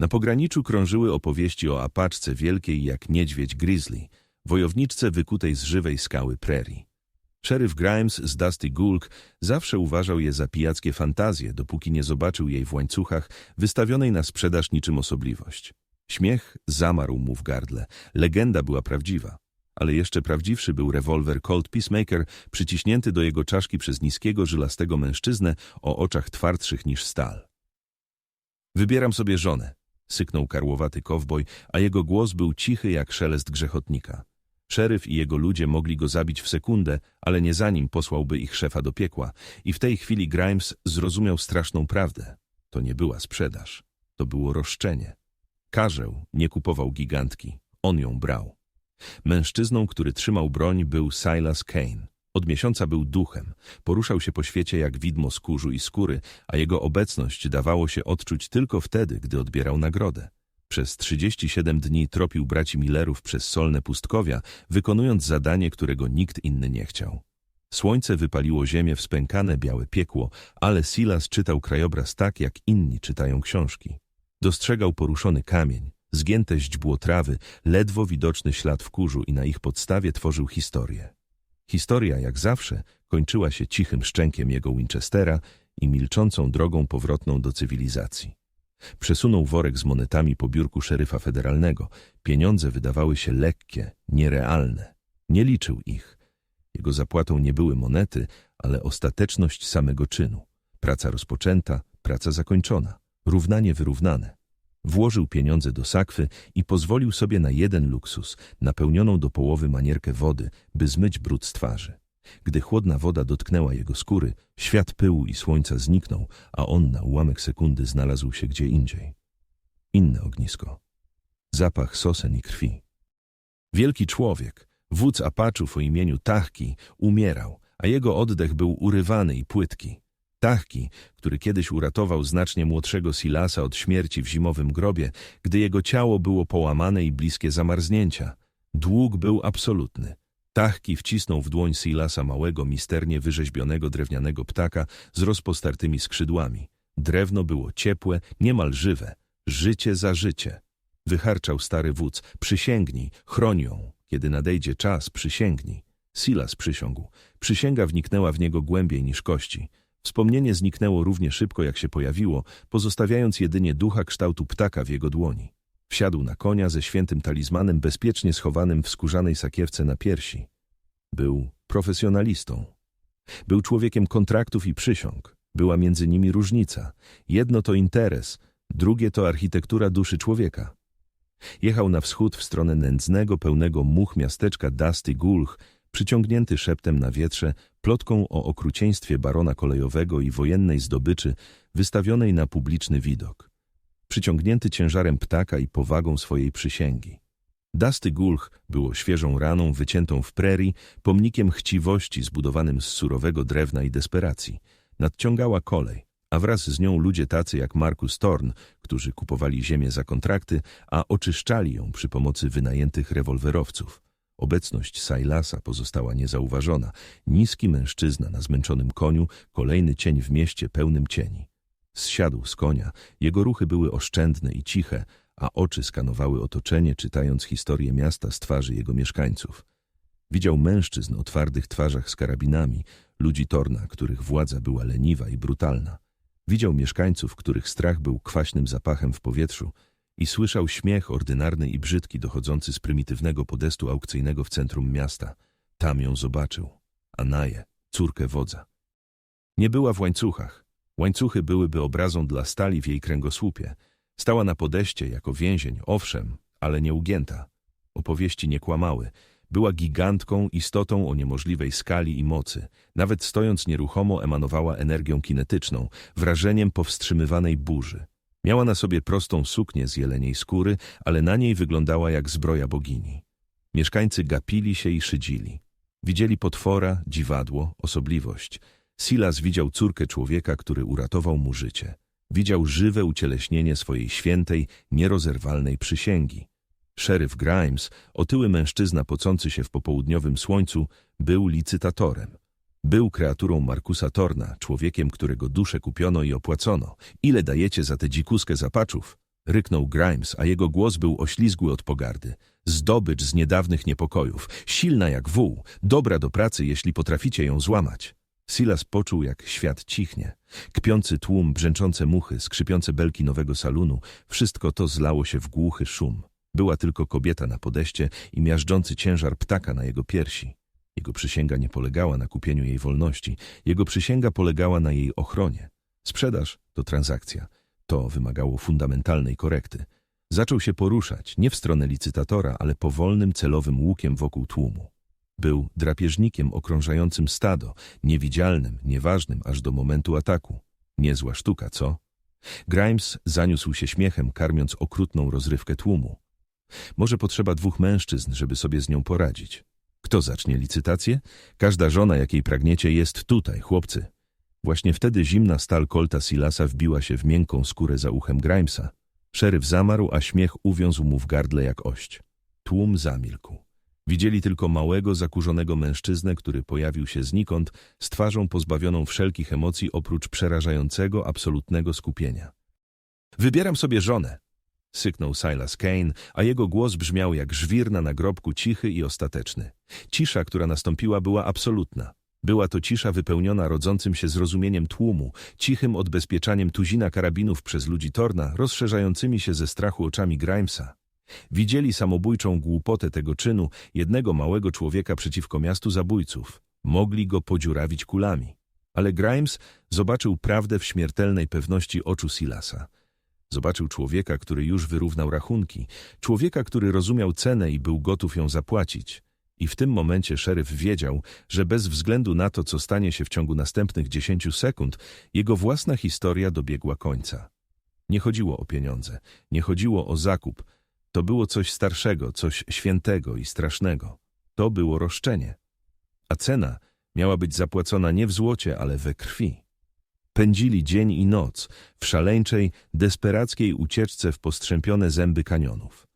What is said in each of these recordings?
Na pograniczu krążyły opowieści o apaczce wielkiej jak niedźwiedź grizzly, wojowniczce wykutej z żywej skały prerii. Sheriff Grimes z Dusty Gulk zawsze uważał je za pijackie fantazje, dopóki nie zobaczył jej w łańcuchach wystawionej na sprzedaż niczym osobliwość. Śmiech zamarł mu w gardle. Legenda była prawdziwa. Ale jeszcze prawdziwszy był rewolwer Colt Peacemaker przyciśnięty do jego czaszki przez niskiego, żylastego mężczyznę o oczach twardszych niż stal. Wybieram sobie żonę, syknął karłowaty kowboj, a jego głos był cichy jak szelest grzechotnika. Szeryf i jego ludzie mogli go zabić w sekundę, ale nie zanim posłałby ich szefa do piekła. I w tej chwili Grimes zrozumiał straszną prawdę. To nie była sprzedaż. To było roszczenie. Karzeł nie kupował gigantki. On ją brał. Mężczyzną, który trzymał broń, był Silas Kane. Od miesiąca był duchem. Poruszał się po świecie jak widmo skórzu i skóry, a jego obecność dawało się odczuć tylko wtedy, gdy odbierał nagrodę. Przez 37 dni tropił braci Millerów przez solne pustkowia, wykonując zadanie, którego nikt inny nie chciał. Słońce wypaliło ziemię w spękane białe piekło, ale Silas czytał krajobraz tak, jak inni czytają książki. Dostrzegał poruszony kamień, zgięte źdźbło trawy, ledwo widoczny ślad w kurzu i na ich podstawie tworzył historię. Historia, jak zawsze, kończyła się cichym szczękiem jego Winchestera i milczącą drogą powrotną do cywilizacji. Przesunął worek z monetami po biurku szeryfa federalnego. Pieniądze wydawały się lekkie, nierealne. Nie liczył ich. Jego zapłatą nie były monety, ale ostateczność samego czynu. Praca rozpoczęta, praca zakończona. Równanie wyrównane. Włożył pieniądze do sakwy i pozwolił sobie na jeden luksus, napełnioną do połowy manierkę wody, by zmyć brud z twarzy. Gdy chłodna woda dotknęła jego skóry, świat pyłu i słońca zniknął, a on na ułamek sekundy znalazł się gdzie indziej. Inne ognisko. Zapach sosen i krwi. Wielki człowiek, wódz Apaczów o imieniu Tahki, umierał, a jego oddech był urywany i płytki. Tahki, który kiedyś uratował znacznie młodszego Silasa od śmierci w zimowym grobie, gdy jego ciało było połamane i bliskie zamarznięcia. Dług był absolutny. Tahki wcisnął w dłoń Silasa małego, misternie wyrzeźbionego drewnianego ptaka z rozpostartymi skrzydłami. Drewno było ciepłe, niemal żywe. Życie za życie. Wycharczał stary wódz. Przysięgnij, chroń ją. Kiedy nadejdzie czas, przysięgnij. Silas przysiągł. Przysięga wniknęła w niego głębiej niż kości. Wspomnienie zniknęło równie szybko, jak się pojawiło, pozostawiając jedynie ducha kształtu ptaka w jego dłoni. Wsiadł na konia ze świętym talizmanem bezpiecznie schowanym w skórzanej sakiewce na piersi. Był profesjonalistą. Był człowiekiem kontraktów i przysiąg. Była między nimi różnica. Jedno to interes, drugie to architektura duszy człowieka. Jechał na wschód w stronę nędznego, pełnego much miasteczka Dusty Gulch, przyciągnięty szeptem na wietrze, plotką o okrucieństwie barona kolejowego i wojennej zdobyczy wystawionej na publiczny widok przyciągnięty ciężarem ptaka i powagą swojej przysięgi. Dasty Gulch było świeżą raną wyciętą w prerii, pomnikiem chciwości zbudowanym z surowego drewna i desperacji. Nadciągała kolej, a wraz z nią ludzie tacy jak Markus Thorn, którzy kupowali ziemię za kontrakty, a oczyszczali ją przy pomocy wynajętych rewolwerowców. Obecność Sailasa pozostała niezauważona. Niski mężczyzna na zmęczonym koniu, kolejny cień w mieście pełnym cieni. Zsiadł z konia. Jego ruchy były oszczędne i ciche, a oczy skanowały otoczenie, czytając historię miasta z twarzy jego mieszkańców. Widział mężczyzn o twardych twarzach z karabinami, ludzi Torna, których władza była leniwa i brutalna. Widział mieszkańców, których strach był kwaśnym zapachem w powietrzu i słyszał śmiech ordynarny i brzydki dochodzący z prymitywnego podestu aukcyjnego w centrum miasta. Tam ją zobaczył. Anaję, córkę wodza. Nie była w łańcuchach. Łańcuchy byłyby obrazą dla stali w jej kręgosłupie. Stała na podeście jako więzień, owszem, ale nieugięta. Opowieści nie kłamały. Była gigantką, istotą o niemożliwej skali i mocy. Nawet stojąc nieruchomo emanowała energią kinetyczną, wrażeniem powstrzymywanej burzy. Miała na sobie prostą suknię z jeleniej skóry, ale na niej wyglądała jak zbroja bogini. Mieszkańcy gapili się i szydzili. Widzieli potwora, dziwadło, osobliwość – Silas widział córkę człowieka, który uratował mu życie. Widział żywe ucieleśnienie swojej świętej, nierozerwalnej przysięgi. Szeryf Grimes, otyły mężczyzna pocący się w popołudniowym słońcu, był licytatorem. Był kreaturą Markusa Torna, człowiekiem, którego duszę kupiono i opłacono. Ile dajecie za tę dzikuskę zapaczów? Ryknął Grimes, a jego głos był oślizgły od pogardy. Zdobycz z niedawnych niepokojów, silna jak wół, dobra do pracy, jeśli potraficie ją złamać. Silas poczuł, jak świat cichnie. Kpiący tłum, brzęczące muchy, skrzypiące belki nowego salonu, wszystko to zlało się w głuchy szum. Była tylko kobieta na podeście i miażdżący ciężar ptaka na jego piersi. Jego przysięga nie polegała na kupieniu jej wolności, jego przysięga polegała na jej ochronie. Sprzedaż to transakcja. To wymagało fundamentalnej korekty. Zaczął się poruszać, nie w stronę licytatora, ale powolnym, celowym łukiem wokół tłumu. Był drapieżnikiem okrążającym stado, niewidzialnym, nieważnym aż do momentu ataku. Niezła sztuka, co? Grimes zaniósł się śmiechem, karmiąc okrutną rozrywkę tłumu. Może potrzeba dwóch mężczyzn, żeby sobie z nią poradzić. Kto zacznie licytację? Każda żona, jakiej pragniecie, jest tutaj, chłopcy. Właśnie wtedy zimna stal kolta Silasa wbiła się w miękką skórę za uchem Grimesa. Szeryf zamarł, a śmiech uwiązł mu w gardle jak ość. Tłum zamilkł. Widzieli tylko małego, zakurzonego mężczyznę, który pojawił się znikąd, z twarzą pozbawioną wszelkich emocji oprócz przerażającego, absolutnego skupienia. Wybieram sobie żonę, syknął Silas Kane, a jego głos brzmiał jak żwir na nagrobku cichy i ostateczny. Cisza, która nastąpiła, była absolutna. Była to cisza wypełniona rodzącym się zrozumieniem tłumu, cichym odbezpieczaniem tuzina karabinów przez ludzi Torna, rozszerzającymi się ze strachu oczami Grimesa. Widzieli samobójczą głupotę tego czynu jednego małego człowieka przeciwko miastu zabójców. Mogli go podziurawić kulami. Ale Grimes zobaczył prawdę w śmiertelnej pewności oczu Silasa. Zobaczył człowieka, który już wyrównał rachunki, człowieka, który rozumiał cenę i był gotów ją zapłacić. I w tym momencie szeryf wiedział, że bez względu na to, co stanie się w ciągu następnych dziesięciu sekund, jego własna historia dobiegła końca. Nie chodziło o pieniądze, nie chodziło o zakup. To było coś starszego, coś świętego i strasznego. To było roszczenie. A cena miała być zapłacona nie w złocie, ale we krwi. Pędzili dzień i noc w szaleńczej, desperackiej ucieczce w postrzępione zęby kanionów.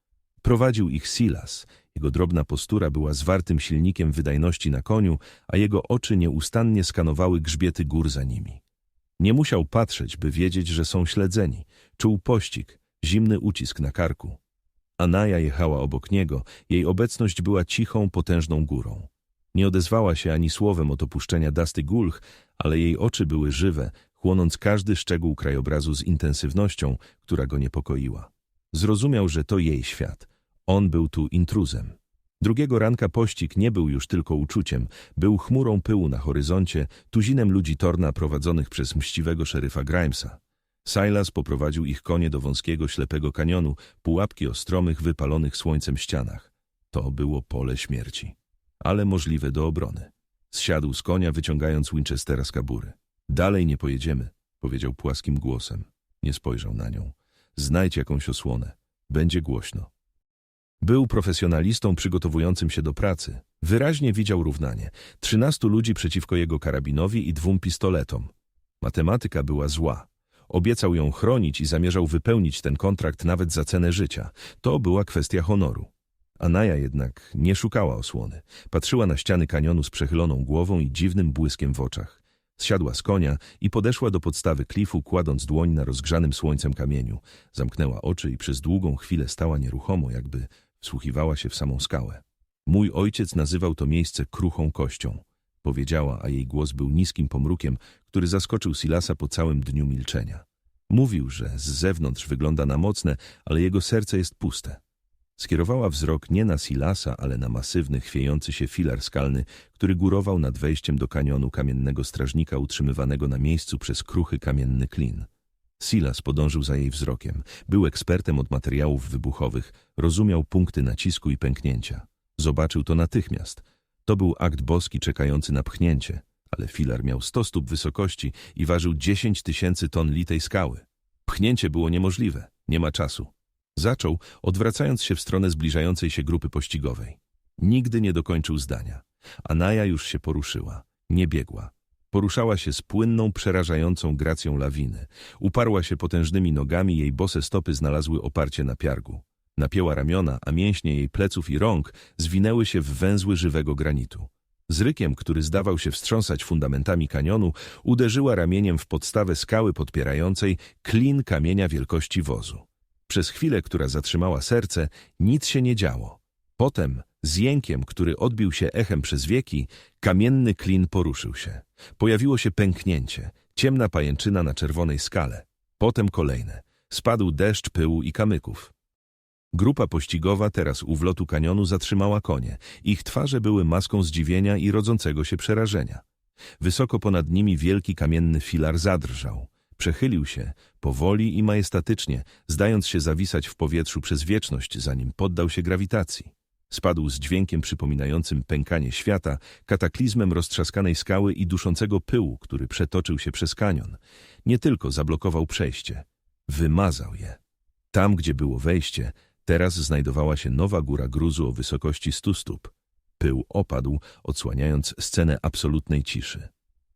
Prowadził ich Silas. Jego drobna postura była zwartym silnikiem wydajności na koniu, a jego oczy nieustannie skanowały grzbiety gór za nimi. Nie musiał patrzeć, by wiedzieć, że są śledzeni. Czuł pościg, zimny ucisk na karku. Anaja jechała obok niego, jej obecność była cichą, potężną górą. Nie odezwała się ani słowem od opuszczenia Dasty Gulch, ale jej oczy były żywe, chłonąc każdy szczegół krajobrazu z intensywnością, która go niepokoiła. Zrozumiał, że to jej świat. On był tu intruzem. Drugiego ranka pościg nie był już tylko uczuciem, był chmurą pyłu na horyzoncie, tuzinem ludzi Torna prowadzonych przez mściwego szeryfa Grimesa. Silas poprowadził ich konie do wąskiego, ślepego kanionu, pułapki o stromych, wypalonych słońcem ścianach. To było pole śmierci, ale możliwe do obrony. Zsiadł z konia, wyciągając Winchestera z kabury. Dalej nie pojedziemy, powiedział płaskim głosem. Nie spojrzał na nią. Znajdź jakąś osłonę. Będzie głośno. Był profesjonalistą przygotowującym się do pracy. Wyraźnie widział równanie. Trzynastu ludzi przeciwko jego karabinowi i dwóm pistoletom. Matematyka była zła. Obiecał ją chronić i zamierzał wypełnić ten kontrakt nawet za cenę życia. To była kwestia honoru. Anaja jednak nie szukała osłony. Patrzyła na ściany kanionu z przechyloną głową i dziwnym błyskiem w oczach. Zsiadła z konia i podeszła do podstawy klifu, kładąc dłoń na rozgrzanym słońcem kamieniu. Zamknęła oczy i przez długą chwilę stała nieruchomo, jakby wsłuchiwała się w samą skałę. Mój ojciec nazywał to miejsce kruchą kością. Powiedziała, a jej głos był niskim pomrukiem, który zaskoczył Silasa po całym dniu milczenia. Mówił, że z zewnątrz wygląda na mocne, ale jego serce jest puste. Skierowała wzrok nie na Silasa, ale na masywny, chwiejący się filar skalny, który górował nad wejściem do kanionu kamiennego strażnika utrzymywanego na miejscu przez kruchy kamienny klin. Silas podążył za jej wzrokiem. Był ekspertem od materiałów wybuchowych, rozumiał punkty nacisku i pęknięcia. Zobaczył to natychmiast. To był akt boski czekający na pchnięcie, ale filar miał sto stóp wysokości i ważył dziesięć tysięcy ton litej skały. Pchnięcie było niemożliwe, nie ma czasu. Zaczął, odwracając się w stronę zbliżającej się grupy pościgowej. Nigdy nie dokończył zdania. Anaja już się poruszyła. Nie biegła. Poruszała się z płynną, przerażającą gracją lawiny. Uparła się potężnymi nogami, jej bose stopy znalazły oparcie na piargu. Napięła ramiona, a mięśnie jej pleców i rąk zwinęły się w węzły żywego granitu. Z rykiem, który zdawał się wstrząsać fundamentami kanionu, uderzyła ramieniem w podstawę skały podpierającej klin kamienia wielkości wozu. Przez chwilę, która zatrzymała serce, nic się nie działo. Potem, z jękiem, który odbił się echem przez wieki, kamienny klin poruszył się. Pojawiło się pęknięcie, ciemna pajęczyna na czerwonej skale. Potem kolejne. Spadł deszcz pyłu i kamyków. Grupa pościgowa teraz u wlotu kanionu zatrzymała konie. Ich twarze były maską zdziwienia i rodzącego się przerażenia. Wysoko ponad nimi wielki kamienny filar zadrżał. Przechylił się, powoli i majestatycznie, zdając się zawisać w powietrzu przez wieczność, zanim poddał się grawitacji. Spadł z dźwiękiem przypominającym pękanie świata, kataklizmem roztrzaskanej skały i duszącego pyłu, który przetoczył się przez kanion. Nie tylko zablokował przejście, wymazał je. Tam, gdzie było wejście, teraz znajdowała się nowa góra gruzu o wysokości stu stóp. Pył opadł, odsłaniając scenę absolutnej ciszy.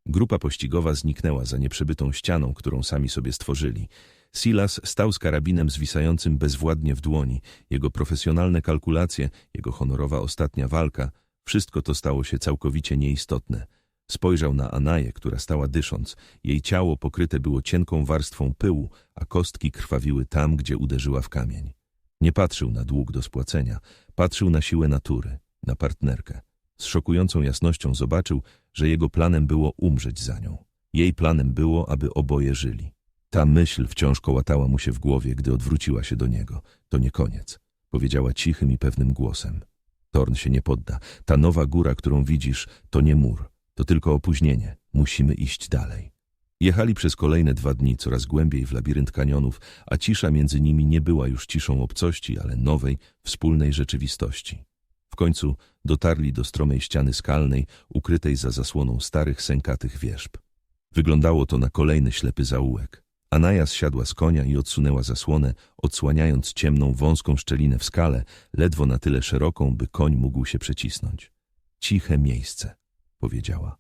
Grupa pościgowa zniknęła za nieprzebytą ścianą, którą sami sobie stworzyli. Silas stał z karabinem zwisającym bezwładnie w dłoni. Jego profesjonalne kalkulacje, jego honorowa ostatnia walka, wszystko to stało się całkowicie nieistotne. Spojrzał na Anaję, która stała dysząc. Jej ciało pokryte było cienką warstwą pyłu, a kostki krwawiły tam, gdzie uderzyła w kamień. Nie patrzył na dług do spłacenia, patrzył na siłę natury, na partnerkę. Z szokującą jasnością zobaczył, że jego planem było umrzeć za nią. Jej planem było, aby oboje żyli. Ta myśl wciąż kołatała mu się w głowie, gdy odwróciła się do niego. To nie koniec, powiedziała cichym i pewnym głosem. Torn się nie podda. Ta nowa góra, którą widzisz, to nie mur. To tylko opóźnienie. Musimy iść dalej. Jechali przez kolejne dwa dni coraz głębiej w labirynt kanionów, a cisza między nimi nie była już ciszą obcości, ale nowej, wspólnej rzeczywistości. W końcu dotarli do stromej ściany skalnej, ukrytej za zasłoną starych, sękatych wierzb. Wyglądało to na kolejny ślepy zaułek. Anaja zsiadła z konia i odsunęła zasłonę, odsłaniając ciemną, wąską szczelinę w skale, ledwo na tyle szeroką, by koń mógł się przecisnąć. Ciche miejsce, powiedziała.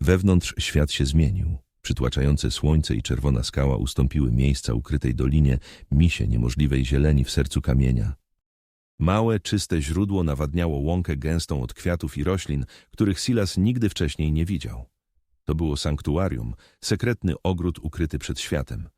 Wewnątrz świat się zmienił. Przytłaczające słońce i czerwona skała ustąpiły miejsca ukrytej dolinie, misie niemożliwej zieleni w sercu kamienia. Małe, czyste źródło nawadniało łąkę gęstą od kwiatów i roślin, których Silas nigdy wcześniej nie widział. To było sanktuarium, sekretny ogród ukryty przed światem.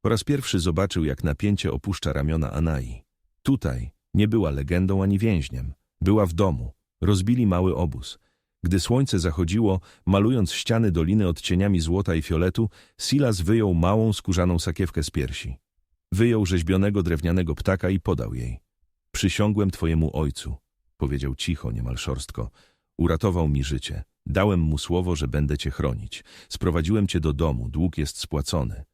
Po raz pierwszy zobaczył, jak napięcie opuszcza ramiona Anai. Tutaj nie była legendą ani więźniem. Była w domu. Rozbili mały obóz. Gdy słońce zachodziło, malując ściany doliny odcieniami złota i fioletu, Silas wyjął małą skórzaną sakiewkę z piersi. Wyjął rzeźbionego drewnianego ptaka i podał jej. Przysiągłem twojemu ojcu, powiedział cicho, niemal szorstko. Uratował mi życie. Dałem mu słowo, że będę cię chronić. Sprowadziłem cię do domu, dług jest spłacony.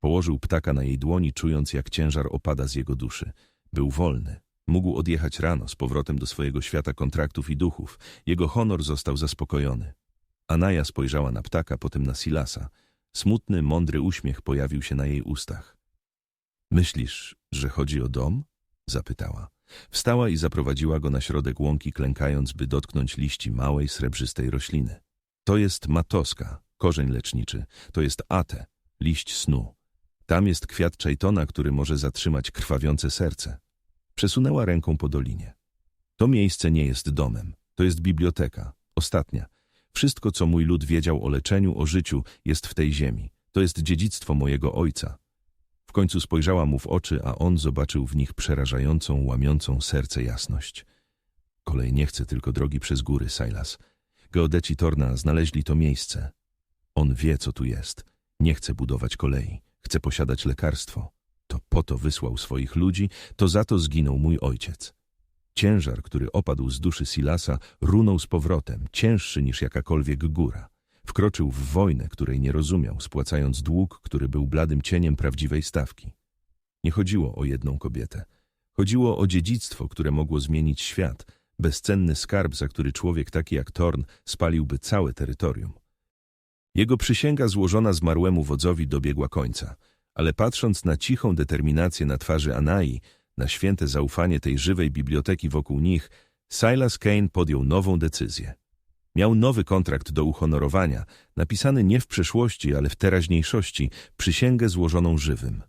Położył ptaka na jej dłoni, czując, jak ciężar opada z jego duszy. Był wolny. Mógł odjechać rano z powrotem do swojego świata kontraktów i duchów. Jego honor został zaspokojony. Anaja spojrzała na ptaka, potem na Silasa. Smutny, mądry uśmiech pojawił się na jej ustach. Myślisz, że chodzi o dom? zapytała. Wstała i zaprowadziła go na środek łąki, klękając, by dotknąć liści małej, srebrzystej rośliny. To jest matoska, korzeń leczniczy. To jest ate, liść snu. Tam jest kwiat czajtona, który może zatrzymać krwawiące serce. Przesunęła ręką po dolinie. To miejsce nie jest domem. To jest biblioteka. Ostatnia. Wszystko, co mój lud wiedział o leczeniu, o życiu, jest w tej ziemi. To jest dziedzictwo mojego ojca. W końcu spojrzała mu w oczy, a on zobaczył w nich przerażającą, łamiącą serce jasność. Kolej nie chce tylko drogi przez góry, Silas. Geodeci Torna znaleźli to miejsce. On wie, co tu jest. Nie chce budować kolei. Chce posiadać lekarstwo. To po to wysłał swoich ludzi, to za to zginął mój ojciec. Ciężar, który opadł z duszy Silasa, runął z powrotem, cięższy niż jakakolwiek góra. Wkroczył w wojnę, której nie rozumiał, spłacając dług, który był bladym cieniem prawdziwej stawki. Nie chodziło o jedną kobietę. Chodziło o dziedzictwo, które mogło zmienić świat, bezcenny skarb, za który człowiek taki jak Torn spaliłby całe terytorium. Jego przysięga złożona zmarłemu wodzowi dobiegła końca, ale patrząc na cichą determinację na twarzy Anai, na święte zaufanie tej żywej biblioteki wokół nich, Silas Kane podjął nową decyzję. Miał nowy kontrakt do uhonorowania, napisany nie w przeszłości, ale w teraźniejszości, przysięgę złożoną żywym.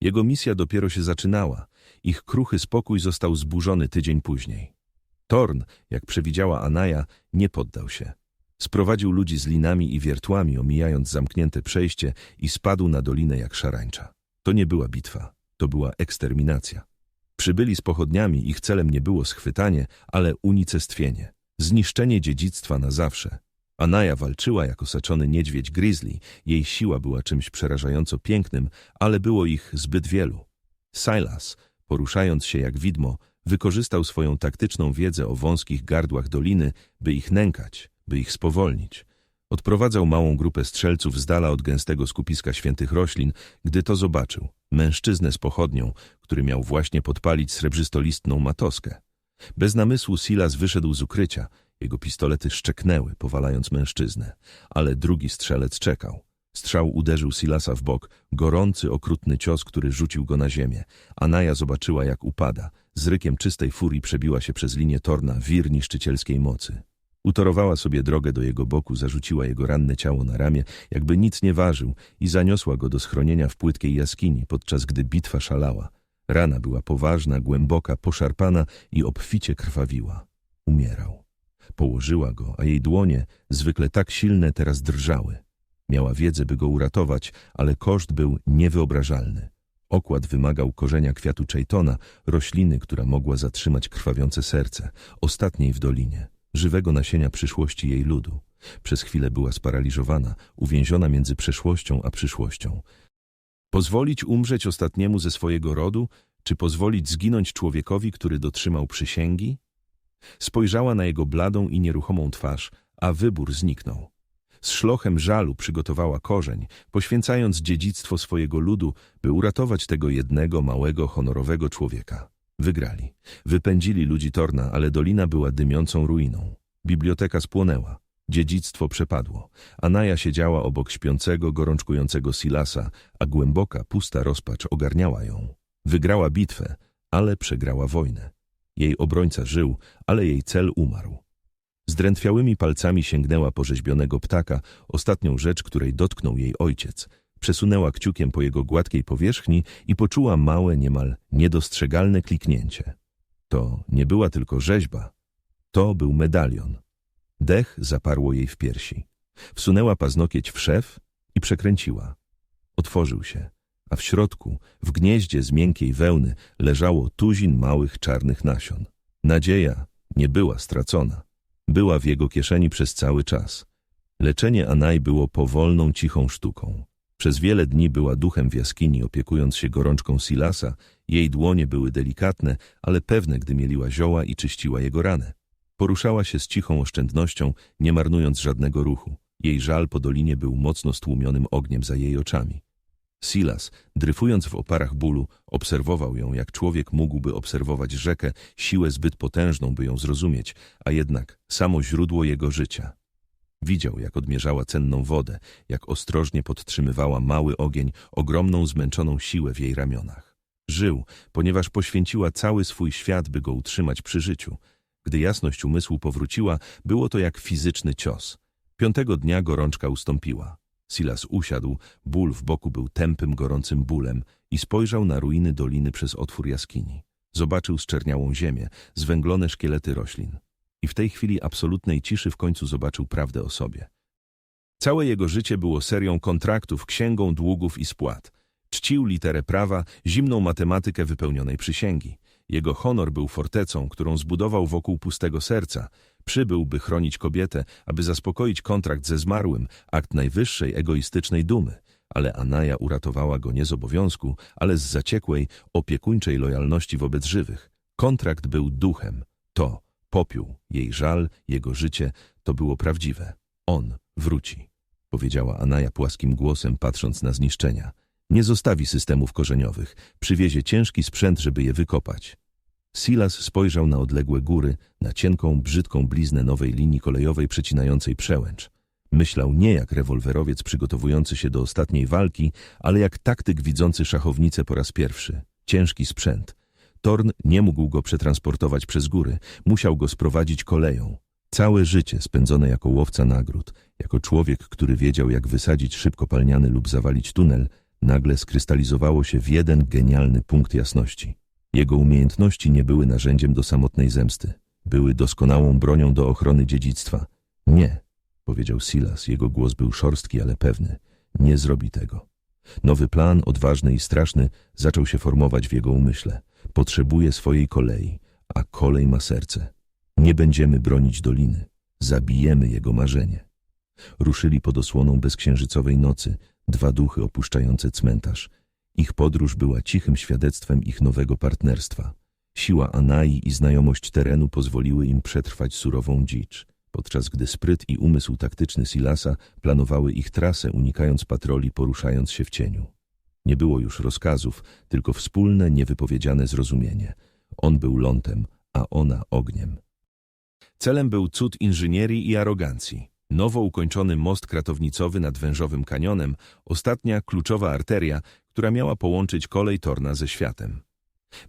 Jego misja dopiero się zaczynała. Ich kruchy spokój został zburzony tydzień później. Torn, jak przewidziała Anaja, nie poddał się. Sprowadził ludzi z linami i wiertłami, omijając zamknięte przejście i spadł na dolinę jak szarańcza. To nie była bitwa. To była eksterminacja. Przybyli z pochodniami, ich celem nie było schwytanie, ale unicestwienie, zniszczenie dziedzictwa na zawsze. Anaja walczyła jako saczony niedźwiedź grizzly, jej siła była czymś przerażająco pięknym, ale było ich zbyt wielu. Silas, poruszając się jak widmo, wykorzystał swoją taktyczną wiedzę o wąskich gardłach doliny, by ich nękać, by ich spowolnić. Odprowadzał małą grupę strzelców z dala od gęstego skupiska świętych roślin, gdy to zobaczył. Mężczyznę z pochodnią, który miał właśnie podpalić srebrzystolistną matoskę. Bez namysłu Silas wyszedł z ukrycia. Jego pistolety szczeknęły, powalając mężczyznę, ale drugi strzelec czekał. Strzał uderzył Silasa w bok, gorący, okrutny cios, który rzucił go na ziemię. Anaja zobaczyła, jak upada. Z rykiem czystej furii przebiła się przez linię torna wir niszczycielskiej mocy. Utorowała sobie drogę do jego boku, zarzuciła jego ranne ciało na ramię, jakby nic nie ważył i zaniosła go do schronienia w płytkiej jaskini, podczas gdy bitwa szalała. Rana była poważna, głęboka, poszarpana i obficie krwawiła. Umierał. Położyła go, a jej dłonie, zwykle tak silne, teraz drżały. Miała wiedzę, by go uratować, ale koszt był niewyobrażalny. Okład wymagał korzenia kwiatu Chaytona, rośliny, która mogła zatrzymać krwawiące serce, ostatniej w dolinie żywego nasienia przyszłości jej ludu. Przez chwilę była sparaliżowana, uwięziona między przeszłością a przyszłością. Pozwolić umrzeć ostatniemu ze swojego rodu, czy pozwolić zginąć człowiekowi, który dotrzymał przysięgi? Spojrzała na jego bladą i nieruchomą twarz, a wybór zniknął. Z szlochem żalu przygotowała korzeń, poświęcając dziedzictwo swojego ludu, by uratować tego jednego, małego, honorowego człowieka. Wygrali. Wypędzili ludzi Torna, ale dolina była dymiącą ruiną. Biblioteka spłonęła. Dziedzictwo przepadło. Anaja siedziała obok śpiącego, gorączkującego Silasa, a głęboka, pusta rozpacz ogarniała ją. Wygrała bitwę, ale przegrała wojnę. Jej obrońca żył, ale jej cel umarł. Zdrętwiałymi palcami sięgnęła po rzeźbionego ptaka, ostatnią rzecz, której dotknął jej ojciec – Przesunęła kciukiem po jego gładkiej powierzchni i poczuła małe, niemal niedostrzegalne kliknięcie. To nie była tylko rzeźba. To był medalion. Dech zaparło jej w piersi. Wsunęła paznokieć w szef i przekręciła. Otworzył się, a w środku, w gnieździe z miękkiej wełny, leżało tuzin małych czarnych nasion. Nadzieja nie była stracona. Była w jego kieszeni przez cały czas. Leczenie Anaj było powolną, cichą sztuką. Przez wiele dni była duchem w jaskini, opiekując się gorączką Silasa. Jej dłonie były delikatne, ale pewne, gdy mieliła zioła i czyściła jego ranę. Poruszała się z cichą oszczędnością, nie marnując żadnego ruchu. Jej żal po dolinie był mocno stłumionym ogniem za jej oczami. Silas, dryfując w oparach bólu, obserwował ją, jak człowiek mógłby obserwować rzekę, siłę zbyt potężną, by ją zrozumieć, a jednak samo źródło jego życia. Widział, jak odmierzała cenną wodę, jak ostrożnie podtrzymywała mały ogień, ogromną zmęczoną siłę w jej ramionach. Żył, ponieważ poświęciła cały swój świat, by go utrzymać przy życiu. Gdy jasność umysłu powróciła, było to jak fizyczny cios. Piątego dnia gorączka ustąpiła. Silas usiadł, ból w boku był tępym, gorącym bólem i spojrzał na ruiny doliny przez otwór jaskini. Zobaczył zczerniałą ziemię, zwęglone szkielety roślin i w tej chwili absolutnej ciszy w końcu zobaczył prawdę o sobie. Całe jego życie było serią kontraktów, księgą długów i spłat. Czcił literę prawa, zimną matematykę wypełnionej przysięgi. Jego honor był fortecą, którą zbudował wokół pustego serca. Przybył, by chronić kobietę, aby zaspokoić kontrakt ze zmarłym, akt najwyższej egoistycznej dumy. Ale Anaja uratowała go nie z obowiązku, ale z zaciekłej, opiekuńczej lojalności wobec żywych. Kontrakt był duchem. To Popiół, jej żal, jego życie, to było prawdziwe. On wróci, powiedziała Anaja płaskim głosem, patrząc na zniszczenia. Nie zostawi systemów korzeniowych, przywiezie ciężki sprzęt, żeby je wykopać. Silas spojrzał na odległe góry, na cienką, brzydką bliznę nowej linii kolejowej przecinającej przełęcz. Myślał nie jak rewolwerowiec przygotowujący się do ostatniej walki, ale jak taktyk widzący szachownicę po raz pierwszy. Ciężki sprzęt, Torn nie mógł go przetransportować przez góry, musiał go sprowadzić koleją. Całe życie spędzone jako łowca nagród, jako człowiek, który wiedział jak wysadzić szybko palniany lub zawalić tunel, nagle skrystalizowało się w jeden genialny punkt jasności. Jego umiejętności nie były narzędziem do samotnej zemsty. Były doskonałą bronią do ochrony dziedzictwa. Nie, powiedział Silas. Jego głos był szorstki, ale pewny. Nie zrobi tego. Nowy plan, odważny i straszny, zaczął się formować w jego umyśle. Potrzebuje swojej kolei, a kolej ma serce. Nie będziemy bronić doliny. Zabijemy jego marzenie. Ruszyli pod osłoną bezksiężycowej nocy dwa duchy opuszczające cmentarz. Ich podróż była cichym świadectwem ich nowego partnerstwa. Siła Anai i znajomość terenu pozwoliły im przetrwać surową dzicz, podczas gdy spryt i umysł taktyczny Silasa planowały ich trasę, unikając patroli, poruszając się w cieniu. Nie było już rozkazów, tylko wspólne, niewypowiedziane zrozumienie. On był lądem, a ona ogniem. Celem był cud inżynierii i arogancji. Nowo ukończony most kratownicowy nad Wężowym Kanionem, ostatnia kluczowa arteria, która miała połączyć kolej Torna ze światem.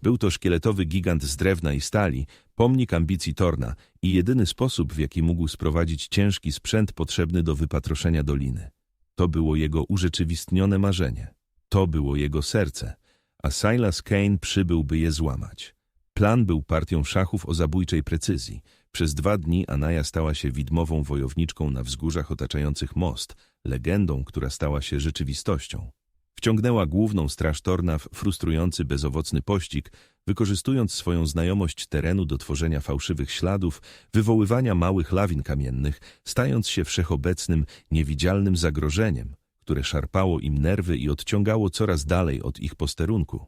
Był to szkieletowy gigant z drewna i stali, pomnik ambicji Torna i jedyny sposób, w jaki mógł sprowadzić ciężki sprzęt potrzebny do wypatroszenia doliny. To było jego urzeczywistnione marzenie. To było jego serce, a Silas Kane przybył, by je złamać. Plan był partią szachów o zabójczej precyzji. Przez dwa dni Anaja stała się widmową wojowniczką na wzgórzach otaczających most, legendą, która stała się rzeczywistością. Wciągnęła główną straż Torna w frustrujący, bezowocny pościg, wykorzystując swoją znajomość terenu do tworzenia fałszywych śladów, wywoływania małych lawin kamiennych, stając się wszechobecnym, niewidzialnym zagrożeniem, które szarpało im nerwy i odciągało coraz dalej od ich posterunku.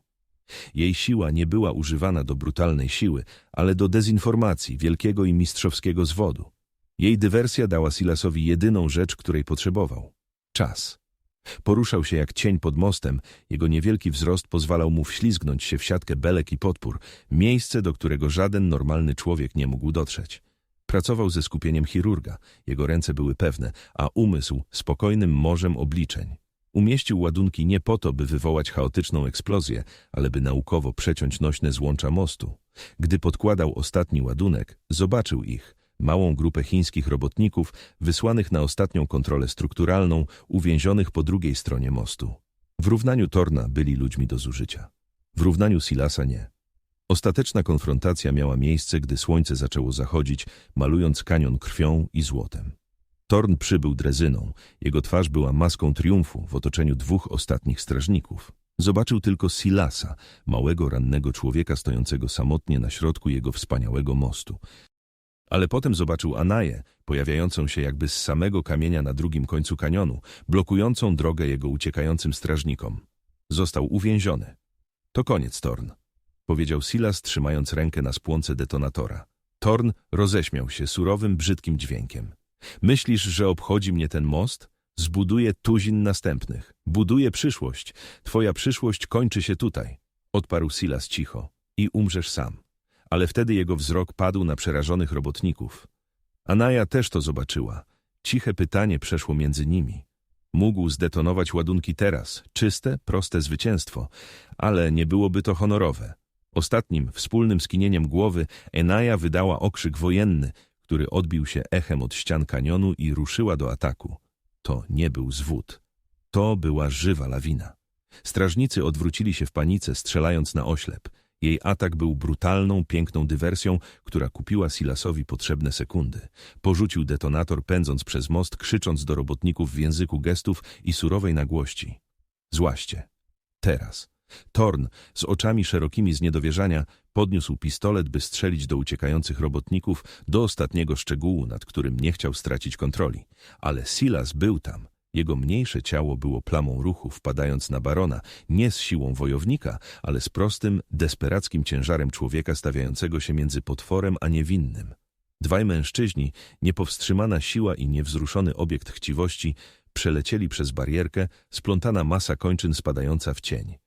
Jej siła nie była używana do brutalnej siły, ale do dezinformacji, wielkiego i mistrzowskiego zwodu. Jej dywersja dała Silasowi jedyną rzecz, której potrzebował – czas. Poruszał się jak cień pod mostem, jego niewielki wzrost pozwalał mu wślizgnąć się w siatkę belek i podpór, miejsce, do którego żaden normalny człowiek nie mógł dotrzeć. Pracował ze skupieniem chirurga, jego ręce były pewne, a umysł spokojnym morzem obliczeń. Umieścił ładunki nie po to, by wywołać chaotyczną eksplozję, ale by naukowo przeciąć nośne złącza mostu. Gdy podkładał ostatni ładunek, zobaczył ich, małą grupę chińskich robotników wysłanych na ostatnią kontrolę strukturalną, uwięzionych po drugiej stronie mostu. W równaniu Torna byli ludźmi do zużycia. W równaniu Silasa nie. Ostateczna konfrontacja miała miejsce, gdy słońce zaczęło zachodzić, malując kanion krwią i złotem. Torn przybył drezyną. Jego twarz była maską triumfu w otoczeniu dwóch ostatnich strażników. Zobaczył tylko Silasa, małego, rannego człowieka stojącego samotnie na środku jego wspaniałego mostu. Ale potem zobaczył Anaję, pojawiającą się jakby z samego kamienia na drugim końcu kanionu, blokującą drogę jego uciekającym strażnikom. Został uwięziony. To koniec, Torn, powiedział Silas, trzymając rękę na spłonce detonatora. Torn roześmiał się surowym, brzydkim dźwiękiem. Myślisz, że obchodzi mnie ten most? Zbuduję tuzin następnych. Buduję przyszłość. Twoja przyszłość kończy się tutaj. Odparł Silas cicho. I umrzesz sam. Ale wtedy jego wzrok padł na przerażonych robotników. Anaja też to zobaczyła. Ciche pytanie przeszło między nimi. Mógł zdetonować ładunki teraz, czyste, proste zwycięstwo, ale nie byłoby to honorowe. Ostatnim, wspólnym skinieniem głowy Enaja wydała okrzyk wojenny, który odbił się echem od ścian kanionu i ruszyła do ataku. To nie był zwód. To była żywa lawina. Strażnicy odwrócili się w panice, strzelając na oślep. Jej atak był brutalną, piękną dywersją, która kupiła Silasowi potrzebne sekundy. Porzucił detonator, pędząc przez most, krzycząc do robotników w języku gestów i surowej nagłości. Złaście. Teraz. Torn, z oczami szerokimi z niedowierzania, podniósł pistolet, by strzelić do uciekających robotników do ostatniego szczegółu, nad którym nie chciał stracić kontroli. Ale Silas był tam. Jego mniejsze ciało było plamą ruchu, wpadając na barona, nie z siłą wojownika, ale z prostym, desperackim ciężarem człowieka stawiającego się między potworem a niewinnym. Dwaj mężczyźni, niepowstrzymana siła i niewzruszony obiekt chciwości, przelecieli przez barierkę, splątana masa kończyn spadająca w cień.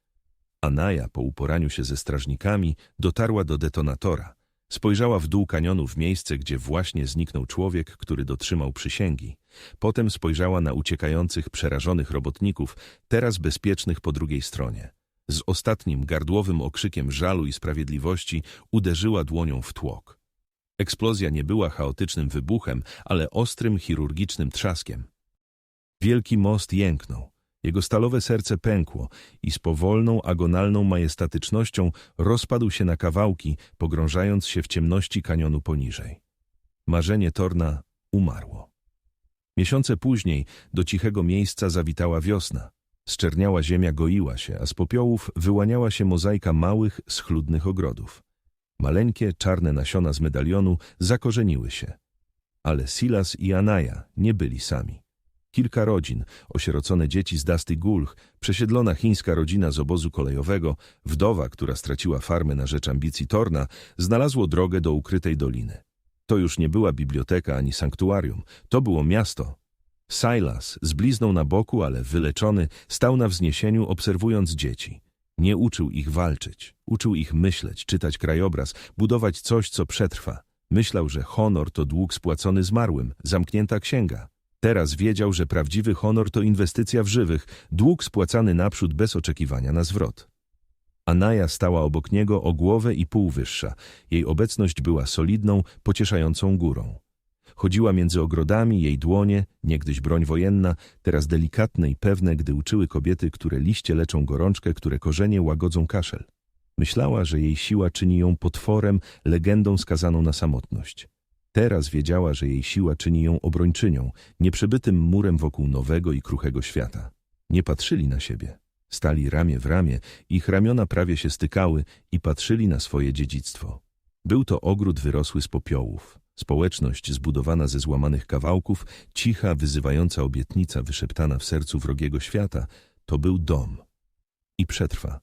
Anaja, po uporaniu się ze strażnikami, dotarła do detonatora. Spojrzała w dół kanionu w miejsce, gdzie właśnie zniknął człowiek, który dotrzymał przysięgi. Potem spojrzała na uciekających, przerażonych robotników, teraz bezpiecznych po drugiej stronie. Z ostatnim gardłowym okrzykiem żalu i sprawiedliwości uderzyła dłonią w tłok. Eksplozja nie była chaotycznym wybuchem, ale ostrym, chirurgicznym trzaskiem. Wielki most jęknął. Jego stalowe serce pękło i z powolną, agonalną majestatycznością rozpadł się na kawałki, pogrążając się w ciemności kanionu poniżej. Marzenie Torna umarło. Miesiące później do cichego miejsca zawitała wiosna. Zczerniała ziemia goiła się, a z popiołów wyłaniała się mozaika małych, schludnych ogrodów. Maleńkie, czarne nasiona z medalionu zakorzeniły się. Ale Silas i Anaja nie byli sami. Kilka rodzin, osierocone dzieci z Dasty Gulch, przesiedlona chińska rodzina z obozu kolejowego, wdowa, która straciła farmę na rzecz ambicji Torna, znalazło drogę do ukrytej doliny. To już nie była biblioteka ani sanktuarium, to było miasto. Silas, z blizną na boku, ale wyleczony, stał na wzniesieniu, obserwując dzieci. Nie uczył ich walczyć, uczył ich myśleć, czytać krajobraz, budować coś, co przetrwa. Myślał, że honor to dług spłacony zmarłym, zamknięta księga. Teraz wiedział, że prawdziwy honor to inwestycja w żywych, dług spłacany naprzód bez oczekiwania na zwrot. Anaja stała obok niego o głowę i pół wyższa. Jej obecność była solidną, pocieszającą górą. Chodziła między ogrodami, jej dłonie, niegdyś broń wojenna, teraz delikatne i pewne, gdy uczyły kobiety, które liście leczą gorączkę, które korzenie łagodzą kaszel. Myślała, że jej siła czyni ją potworem, legendą skazaną na samotność. Teraz wiedziała, że jej siła czyni ją obrończynią, nieprzebytym murem wokół nowego i kruchego świata. Nie patrzyli na siebie. Stali ramię w ramię, ich ramiona prawie się stykały i patrzyli na swoje dziedzictwo. Był to ogród wyrosły z popiołów, społeczność zbudowana ze złamanych kawałków, cicha, wyzywająca obietnica wyszeptana w sercu wrogiego świata, to był dom. I przetrwa.